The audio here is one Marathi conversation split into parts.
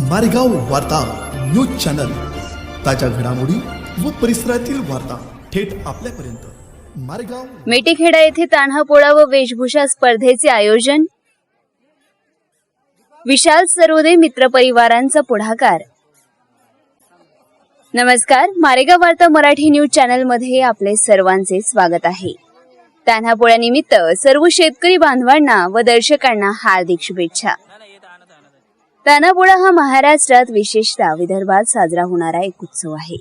मारेगाव वार्ता न्यूज चॅनल. ताज्या घडामोडी व परिसरातील वार्ता थेट आपल्यापर्यंत. मारेगाव मेटीखेडा येथे तान्हापोळा व वेशभूषा स्पर्धेचे आयोजन. विशाल सरोदे मित्र परिवारांचा पुढाकार. नमस्कार मारेगाव वार्ता मराठी न्यूज चॅनलमध्ये आपले सर्वांचे स्वागत आहे. तान्हापोळ्यानिमित्त सर्व शेतकरी बांधवांना व दर्शकांना हार्दिक शुभेच्छा. तान्हापोळा हा महाराष्ट्रात विशेषतः विदर्भात साजरा होणारा एक उत्सव आहे.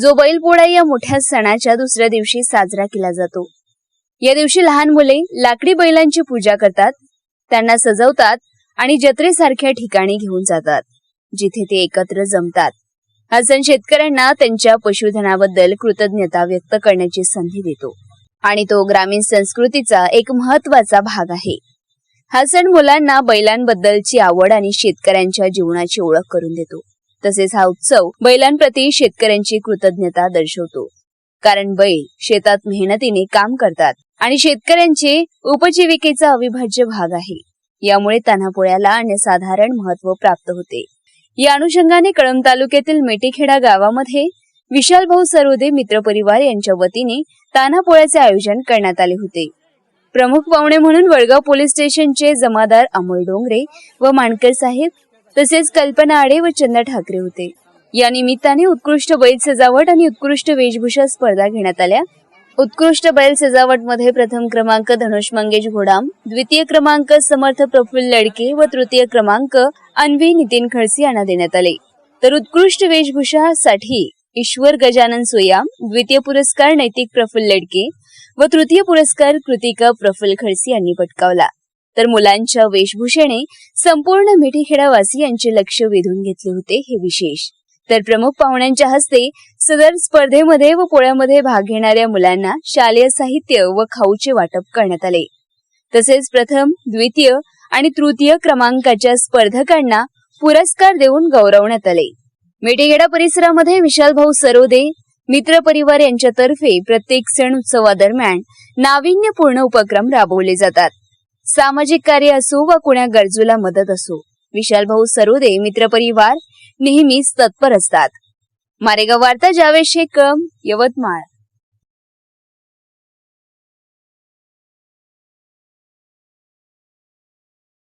जो बैलपोळा या मोठ्या सणाच्या दुसऱ्या दिवशी साजरा केला जातो. या दिवशी लहान मुले लाकडी बैलांची पूजा करतात त्यांना सजवतात आणि जत्रेसारख्या ठिकाणी घेऊन जातात जिथे ते एकत्र जमतात. हा सण शेतकऱ्यांना त्यांच्या पशुधनाबद्दल कृतज्ञता व्यक्त करण्याची संधी देतो. आणि तो ग्रामीण संस्कृतीचा एक महत्त्वाचा भाग आहे. हा सण मुलांना बैलांबद्दलची आवड आणि शेतकऱ्यांच्या जीवनाची ओळख करून देतो. तसेच हा उत्सव बैलांप्रती शेतकऱ्यांची कृतज्ञता दर्शवतो. कारण बैल शेतात मेहनतीने काम करतात आणि शेतकऱ्यांचे उपजीविकेचा अविभाज्य भाग आहे. यामुळे तान्हापोळ्याला अन्यसाधारण महत्त्व प्राप्त होते. या अनुषंगाने कळंब तालुक्यातील मेटीखेडा गावामध्ये विशाल भाऊ सरोदे मित्रपरिवार यांच्या वतीने तान्हापोळ्याचे आयोजन करण्यात आले होते. प्रमुख पाहुणे म्हणून वडगाव पोलीस स्टेशनचे जमादार अमोल डोंगरे व माणकर साहेब तसेच कल्पना आडे व चंदा ठाकरे होते. या निमित्ताने उत्कृष्ट बैल सजावट आणि उत्कृष्ट वेशभूषा स्पर्धा घेण्यात आल्या. उत्कृष्ट बैल सजावटमध्ये प्रथम क्रमांक धनुष मंगेश घोडाम द्वितीय क्रमांक समर्थ प्रफुल्ल लडके व तृतीय क्रमांक अन्वी नितीन खडसे यांना देण्यात आले. तर उत्कृष्ट वेशभूषासाठी ईश्वर गजानन सोयाम द्वितीय पुरस्कार नैतिक प्रफुल्ल लडके व तृतीय पुरस्कार कृतिका प्रफुल्ल खडसे यांनी पटकावला. तर मुलांच्या वेशभूषेने संपूर्ण मिठीखेडावासी यांचे लक्ष वेधून घेतले होते हे विशेष. तर प्रमुख पाहुण्यांच्या हस्ते सदर स्पर्धेमध्ये व पोळ्यामध्ये भाग घेणाऱ्या मुलांना शालेय साहित्य व खाऊचे वाटप करण्यात आले. तसेच प्रथम द्वितीय आणि तृतीय क्रमांकाच्या स्पर्धकांना पुरस्कार देऊन गौरवण्यात आले. मेटेगेडा परिसरामध्ये विशालभाऊ सरोदे मित्र परिवार यांच्यातर्फे प्रत्येक सण उत्सवादरम्यान नाविन्यपूर्ण उपक्रम राबवले जातात. सामाजिक कार्य असो वा कुण्या गरजूला मदत असो विशालभाऊ सरोदे मित्र परिवार नेहमीच तत्पर असतात. मारेगाव वार्ता जावेद शेख कळम यवतमाळ.